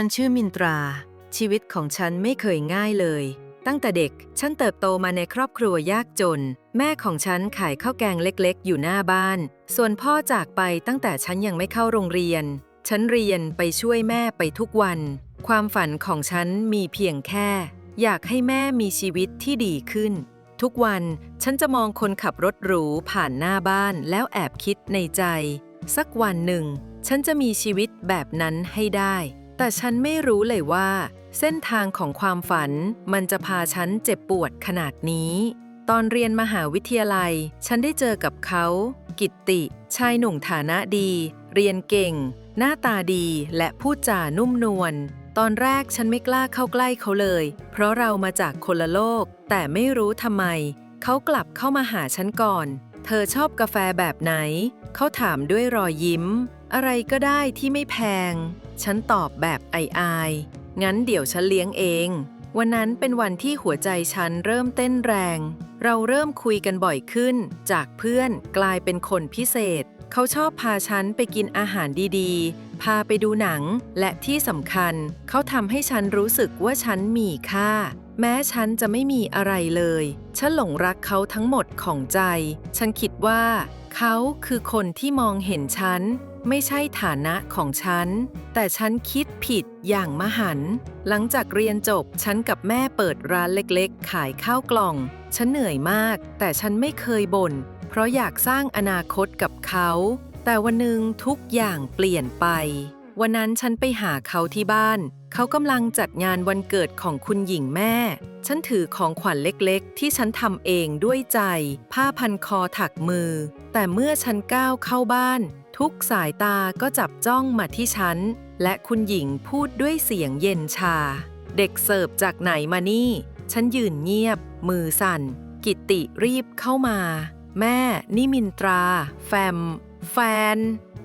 ฉันชื่อมินตรา ชีวิตของฉันไม่เคยง่ายเลย ตั้งแต่เด็กฉันเติบโตมาในครอบครัวยากจน แม่ของฉันขายข้าวแกงเล็กๆ อยู่หน้าบ้าน ส่วนพ่อจากไปตั้งแต่ฉันยังไม่เข้าโรงเรียน ฉันเรียนไปช่วยแม่ไปทุกวัน ความฝันของฉันมีเพียงแค่ อยากให้แม่มีชีวิตที่ดีขึ้น ทุกวันฉันจะมองคนขับรถหรูผ่านหน้าบ้านแล้วแอบคิดในใจ สักวันหนึ่ง ฉันจะมีชีวิตแบบนั้นให้ได้ แต่ฉันไม่รู้เลยว่า เส้นทางของความฝันมันจะพาฉันเจ็บปวดขนาดนี้ ตอนเรียนมหาวิทยาลัย ฉันได้เจอกับเขา กิตติ ชายหนุ่มฐานะดี เรียนเก่ง หน้าตาดีและพูดจานุ่มนวลตอนแรกฉันไม่กล้าเข้าใกล้เขาเลย เพราะเรามาจากคนละโลก แต่ไม่รู้ทำไม เขากลับเข้ามาหาฉันก่อน เธอชอบกาแฟแบบไหน เขาถามด้วยรอยยิ้ม อะไรก็ได้ที่ไม่แพง ฉันตอบแบบอายๆงั้นเดี๋ยวฉันเลี้ยงเอง วันนั้นเป็นวันที่หัวใจฉันเริ่มเต้นแรง เราเริ่มคุยกันบ่อยขึ้น จากเพื่อนกลายเป็นคนพิเศษ เขาชอบพาฉันไปกินอาหารดีๆ พาไปดูหนัง และที่สำคัญ เขาทำให้ฉันรู้สึกว่าฉันมีค่า แม้ฉันจะไม่มีอะไรเลย ฉันหลงรักเขาทั้งหมดของใจ ฉันคิดว่า เขาคือคนที่มองเห็นฉัน ไม่ใช่ฐานะของฉัน แต่ฉันคิดผิดอย่างมหัน หลังจากเรียนจบฉันกับแม่เปิดร้านเล็กๆ ขายข้าวกล่อง ฉันเหนื่อยมาก แต่ฉันไม่เคยบ่น เพราะอยากสร้างอนาคตกับเขา แต่วันหนึ่งทุกอย่างเปลี่ยนไป วันนั้นฉันไปหาเขาที่บ้าน เขากำลังจัดงานวันเกิดของคุณหญิงแม่ ฉันถือของขวัญเล็กๆ ที่ฉันทำเองด้วยใจ ผ้าพันคอถักมือ แต่เมื่อฉันก้าวเข้าบ้าน ทุกสายตาก็จับจ้องมาที่ฉัน และคุณหญิงพูดด้วยเสียงเย็นชา เด็กเสิร์ฟจากไหนมานี่ ฉันยืนเงียบ มือสั่น กิตติรีบเข้ามา แม่นี่มินตรา แฟม แฟน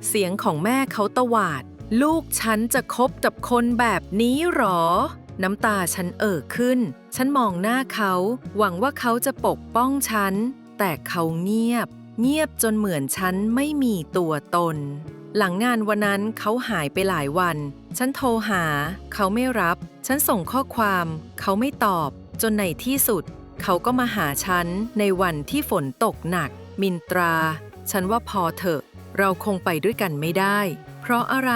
เสียงของแม่เขาตวาด ลูกฉันจะคบกับคนแบบนี้หรอ น้ำตาฉันเอ่อขึ้น ฉันมองหน้าเขา หวังว่าเขาจะปกป้องฉัน แต่เขาเงียบ เงียบจนเหมือนฉันไม่มีตัวตน หลังงานวันนั้นเขาหายไปหลายวัน ฉันโทรหา เขาไม่รับ ฉันส่งข้อความ เขาไม่ตอบ จนในที่สุด เขาก็มาหาฉันในวันที่ฝนตกหนัก มินตรา ฉันว่าพอเถอะ เราคงไปด้วยกันไม่ได้ เพราะอะไร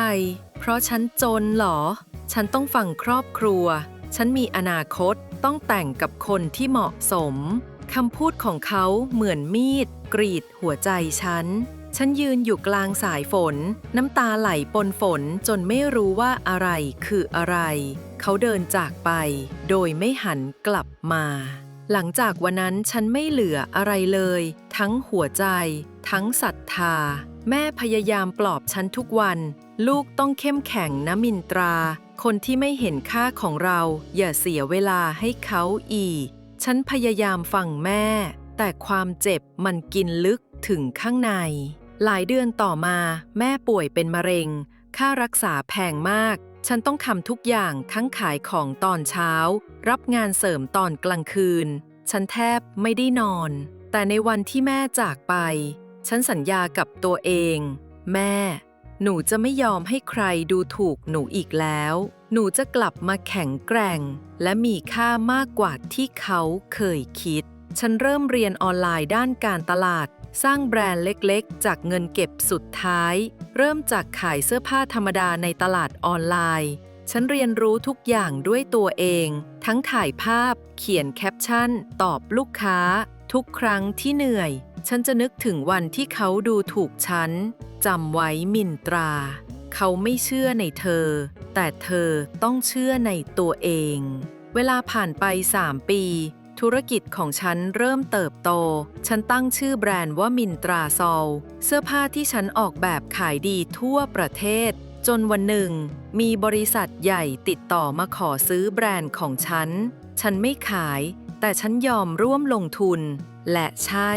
เพราะฉันจนเหรอ ฉันต้องฟังครอบครัว ฉันมีอนาคตต้องแต่งกับคนที่เหมาะสมคำพูดของเขาเหมือนมีด กรีดหัวใจฉัน ฉันยืนอยู่กลางสายฝน น้ำตาไหลปนฝนจนไม่รู้ว่าอะไรคืออะไร เขาเดินจากไป โดยไม่หันกลับมา หลังจากวันนั้นฉันไม่เหลืออะไรเลย ทั้งหัวใจ ทั้งศรัทธา แม่พยายามปลอบฉันทุกวัน ลูกต้องเข้มแข็งนะมินตรา คนที่ไม่เห็นค่าของเราอย่าเสียเวลาให้เขาอีก ฉันพยายามฟังแม่ แต่ความเจ็บมันกินลึกถึงข้างใน หลายเดือนต่อมาแม่ป่วยเป็นมะเร็ง ค่ารักษาแพงมาก ฉันต้องทำทุกอย่างทั้งขายของตอนเช้า รับงานเสริมตอนกลางคืน ฉันแทบไม่ได้นอน แต่ในวันที่แม่จากไป ฉันสัญญากับตัวเอง แม่ หนูจะไม่ยอมให้ใครดูถูกหนูอีกแล้ว หนูจะกลับมาแข็งแกร่ง และมีค่ามากกว่าที่เขาเคยคิด ฉันเริ่มเรียนออนไลน์ด้านการตลาด สร้างแบรนด์เล็กๆ จากเงินเก็บสุดท้าย เริ่มจากขายเสื้อผ้าธรรมดาในตลาดออนไลน์ฉันเรียนรู้ทุกอย่างด้วยตัวเอง ทั้งถ่ายภาพ เขียนแคปชั่น ตอบลูกค้า ทุกครั้งที่เหนื่อย ฉันจะนึกถึงวันที่เขาดูถูกฉันจำไว้มินตรา เขาไม่เชื่อในเธอ แต่เธอต้องเชื่อในตัวเอง เวลาผ่านไป3ปี ธุรกิจของฉันเริ่มเติบโต ฉันตั้งชื่อแบรนด์ว่ามินตราซอล เสื้อผ้าที่ฉันออกแบบขายดีทั่วประเทศ จนวันหนึ่ง มีบริษัทใหญ่ติดต่อมาขอซื้อแบรนด์ของฉัน ฉันไม่ขาย แต่ฉันยอมร่วมลงทุน และใช่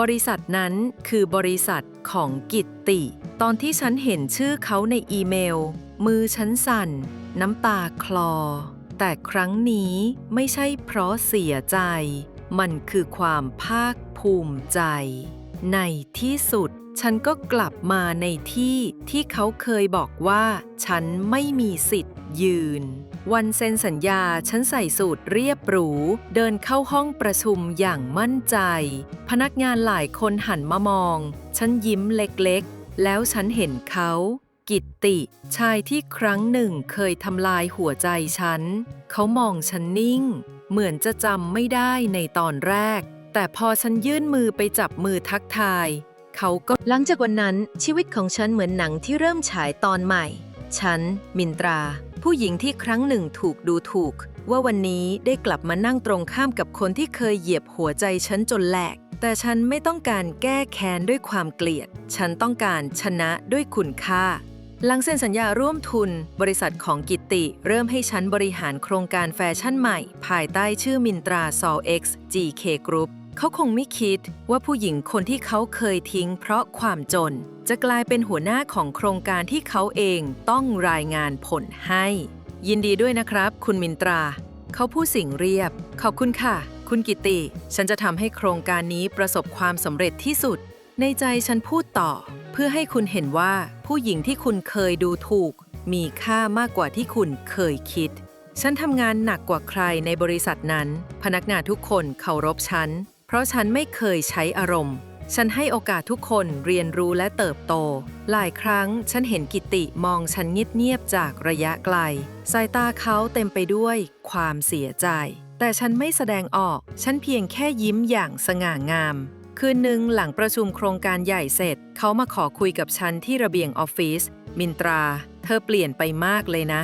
บริษัทนั้นคือบริษัทของกิตติ ตอนที่ฉันเห็นชื่อเขาในอีเมล มือฉันสั่น น้ำตาคลอ แต่ครั้งนี้ไม่ใช่เพราะเสียใจ มันคือความภาคภูมิใจ ในที่สุด ฉันก็กลับมาในที่ที่เขาเคยบอกว่า ฉันไม่มีสิทธิ์ยืน วันเซ็นสัญญาฉันใส่สูตรเรียบหรู เดินเข้าห้องประชุมอย่างมั่นใจ พนักงานหลายคนหันมามอง ฉันยิ้มเล็กๆ แล้วฉันเห็นเขา กิตติ ชายที่ครั้งหนึ่งเคยทำลายหัวใจฉัน เขามองฉันนิ่ง เหมือนจะจำไม่ได้ในตอนแรก แต่พอฉันยื่นมือไปจับมือทักทาย เขาก็หลังจากวันนั้นชีวิตของฉันเหมือนหนังที่เริ่มฉายตอนใหม่ ฉัน มินตรา ผู้หญิงที่ครั้งหนึ่งถูกดูถูก ว่าวันนี้ได้กลับมานั่งตรงข้ามกับคนที่เคยเหยียบหัวใจฉันจนแหลก แต่ฉันไม่ต้องการแก้แค้นด้วยความเกลียด ฉันต้องการชนะด้วยคุณค่าหลังเซ็นสัญญาร่วมทุน บริษัทของกิตติ เริ่มให้ฉันบริหารโครงการแฟชั่นใหม่ ภายใต้ชื่อมินตรา s o l X GK Group เขาคงไม่คิดว่าผู้หญิงคนที่เขาเคยทิ้งเพราะความจน จะกลายเป็นหัวหน้าของโครงการที่เขาเองต้องรายงานผลให้ ยินดีด้วยนะครับ คุณมินตรา เขาพูดสิ่งเรียบ ขอบคุณค่ะ คุณกิติ ฉันจะทำให้โครงการนี้ประสบความสำเร็จที่สุด ในใจฉันพูดต่อ เพื่อให้คุณเห็นว่าผู้หญิงที่คุณเคยดูถูก มีค่ามากกว่าที่คุณเคยคิดฉันทำงานหนักกว่าใครในบริษัทนั้น พนักงานทุกคนเคารพฉัน เพราะฉันไม่เคยใช้อารมณ์ ฉันให้โอกาสทุกคนเรียนรู้และเติบโต หลายครั้งฉันเห็นกิติมองฉันเงียบๆจากระยะไกล สายตาเขาเต็มไปด้วยความเสียใจ แต่ฉันไม่แสดงออก ฉันเพียงแค่ยิ้มอย่างสง่างาม คืนหนึ่งหลังประชุมโครงการใหญ่เสร็จ เขามาขอคุยกับฉันที่ระเบียงออฟฟิศ มินตรา เธอเปลี่ยนไปมากเลยนะ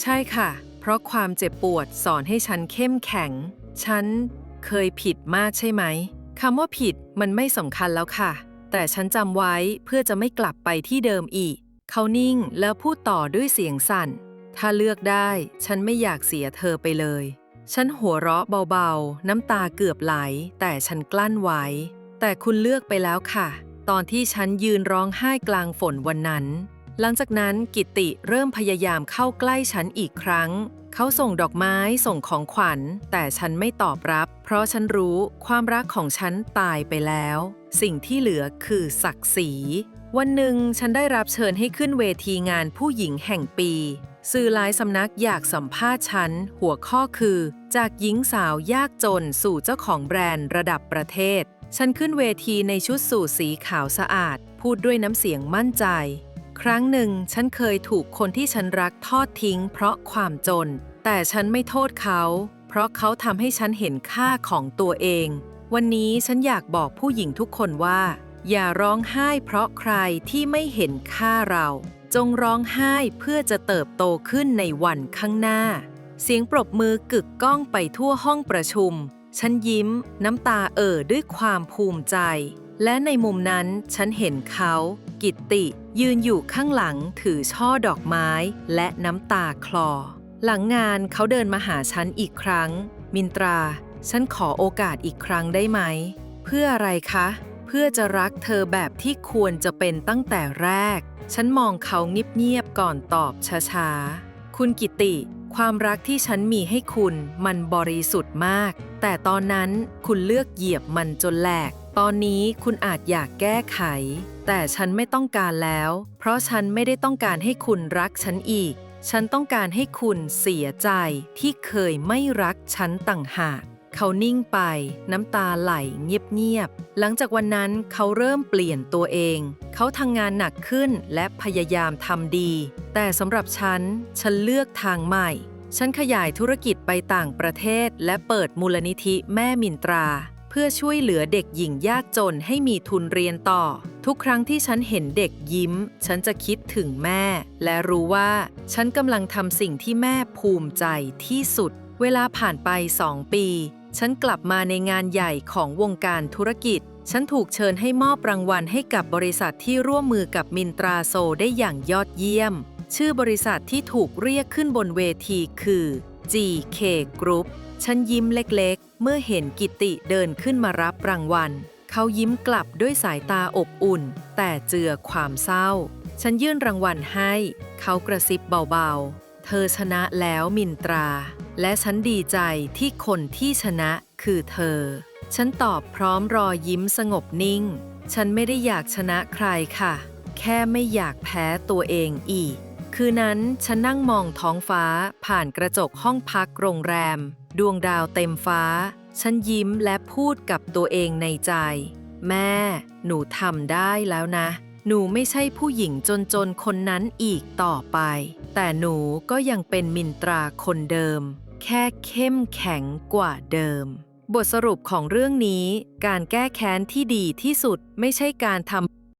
ใช่ค่ะ เพราะความเจ็บปวดสอนให้ฉันเข้มแข็ง ฉัน เคยผิดมากใช่ไหมคำว่าผิดมันไม่สำคัญแล้วค่ะ แต่ฉันจำไว้เพื่อจะไม่กลับไปที่เดิมอีก เขานิ่งแล้วพูดต่อด้วยเสียงสั่น ถ้าเลือกได้ ฉันไม่อยากเสียเธอไปเลย ฉันหัวเราะเบาๆ น้ำตาเกือบไหล แต่ฉันกลั้นไว้ แต่คุณเลือกไปแล้วค่ะ ตอนที่ฉันยืนร้องไห้กลางฝนวันนั้น หลังจากนั้นกิตติเริ่มพยายามเข้าใกล้ฉันอีกครั้ง เขาส่งดอกไม้ส่งของขวัญ แต่ฉันไม่ตอบรับ เพราะฉันรู้ความรักของฉันตายไปแล้ว สิ่งที่เหลือคือศักดิ์ศรี วันหนึ่งฉันได้รับเชิญให้ขึ้นเวทีงานผู้หญิงแห่งปี สื่อหลายสำนักอยากสัมภาษณ์ฉัน หัวข้อคือ จากหญิงสาวยากจนสู่เจ้าของแบรนด์ระดับประเทศ ฉันขึ้นเวทีในชุดสูทสีขาวสะอาด พูดด้วยน้ำเสียงมั่นใจ ครั้งหนึ่งฉันเคยถูกคนที่ฉันรักทอดทิ้ง เพราะความจน แต่ฉันไม่โทษเขา เพราะเขาทำให้ฉันเห็นค่าของตัวเอง วันนี้ฉันอยากบอกผู้หญิงทุกคนว่า อย่าร้องไห้เพราะใครที่ไม่เห็นค่าเรา จงร้องไห้เพื่อจะเติบโตขึ้นในวันข้างหน้า เสียงปรบมือกึกก้องไปทั่วห้องประชุม ฉันยิ้ม น้ำตาเอ่อด้วยความภูมิใจ และในมุมนั้นฉันเห็นเขา กิตติ ยืนอยู่ข้างหลังถือช่อดอกไม้และน้ำตาคลอ หลังงานเขาเดินมาหาฉันอีกครั้ง มินตรา ฉันขอโอกาสอีกครั้งได้ไหม เพื่ออะไรคะ เพื่อจะรักเธอแบบที่ควรจะเป็นตั้งแต่แรก ฉันมองเขาเงียบๆก่อนตอบช้าๆ คุณกิติ ความรักที่ฉันมีให้คุณมันบริสุทธิ์มาก แต่ตอนนั้นคุณเลือกเหยียบมันจนแหลก ตอนนี้คุณอาจอยากแก้ไข แต่ฉันไม่ต้องการแล้ว เพราะฉันไม่ได้ต้องการให้คุณรักฉันอีก ฉันต้องการให้คุณเสียใจที่เคยไม่รักฉันต่างหาก เขานิ่งไป น้ำตาไหลเงียบๆ หลังจากวันนั้นเขาเริ่มเปลี่ยนตัวเอง เขาทำงานหนักขึ้นและพยายามทำดี แต่สำหรับฉัน ฉันเลือกทางใหม่ ฉันขยายธุรกิจไปต่างประเทศ และเปิดมูลนิธิแม่มินตรา เพื่อช่วยเหลือเด็กหญิงยากจนให้มีทุนเรียนต่อ ทุกครั้งที่ฉันเห็นเด็กยิ้ม ฉันจะคิดถึงแม่ และรู้ว่า ฉันกำลังทำสิ่งที่แม่ภูมิใจที่สุด เวลาผ่านไปสองปี ฉันกลับมาในงานใหญ่ของวงการธุรกิจ ฉันถูกเชิญให้มอบรางวัลให้กับบริษัทที่ร่วมมือกับมินตราโซได้อย่างยอดเยี่ยม ชื่อบริษัทที่ถูกเรียกขึ้นบนเวทีคือ GK Group ฉันยิ้มเล็กๆ เมื่อเห็นกิติเดินขึ้นมารับรางวัล เขายิ้มกลับด้วยสายตาอบอุ่น แต่เจือความเศร้า ฉันยื่นรางวัลให้ เขากระซิบเบาๆ เธอชนะแล้วมินตรา และฉันดีใจที่คนที่ชนะคือเธอ ฉันตอบพร้อมรอยยิ้มสงบนิ่ง ฉันไม่ได้อยากชนะใครค่ะ แค่ไม่อยากแพ้ตัวเองอีก คืนนั้นฉันนั่งมองท้องฟ้าผ่านกระจกห้องพักโรงแรม ดวงดาวเต็มฟ้า ฉันยิ้มและพูดกับตัวเองในใจ แม่ หนูทำได้แล้วนะ หนูไม่ใช่ผู้หญิงจนๆคนนั้นอีกต่อไป แต่หนูก็ยังเป็นมินตราคนเดิม แค่เข้มแข็งกว่าเดิม บทสรุปของเรื่องนี้ การแก้แค้นที่ดีที่สุดไม่ใช่การทำ